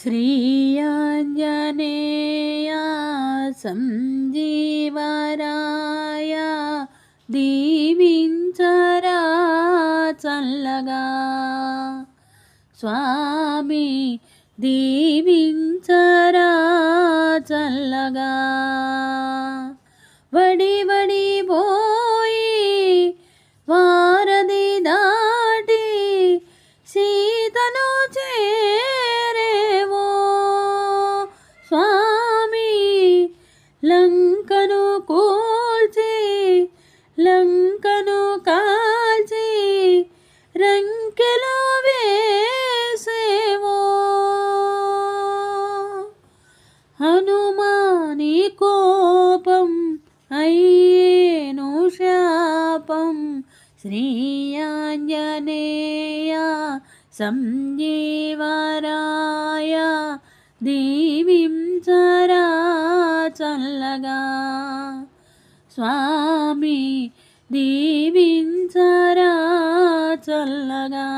श्रीयाञ्जनेया सञ्जीवराय दिविञ्चरा चल्लगा स्वामी दिविञ्चरा चल्लगा లంకను కూల్చి లంకను కాల్చి రంకెలు వేసేవో. హనుమాని కోపం అయ్యేను శాపం శ్రీయాంజనేయ సంజీవరాయ దీవించరా ఉండగా స్వామి దీవించరా చల్లగా.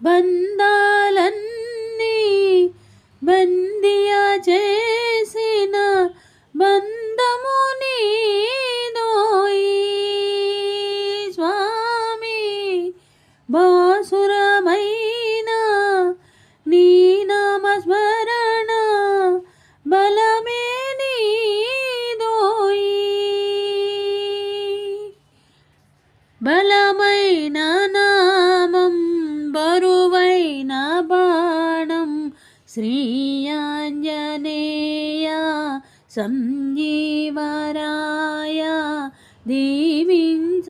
బంధాలన్నీ బందియ బలమైన నామం బరువైన బాణం. శ్రీయాంజనేయ సంజీవరాయ దేవి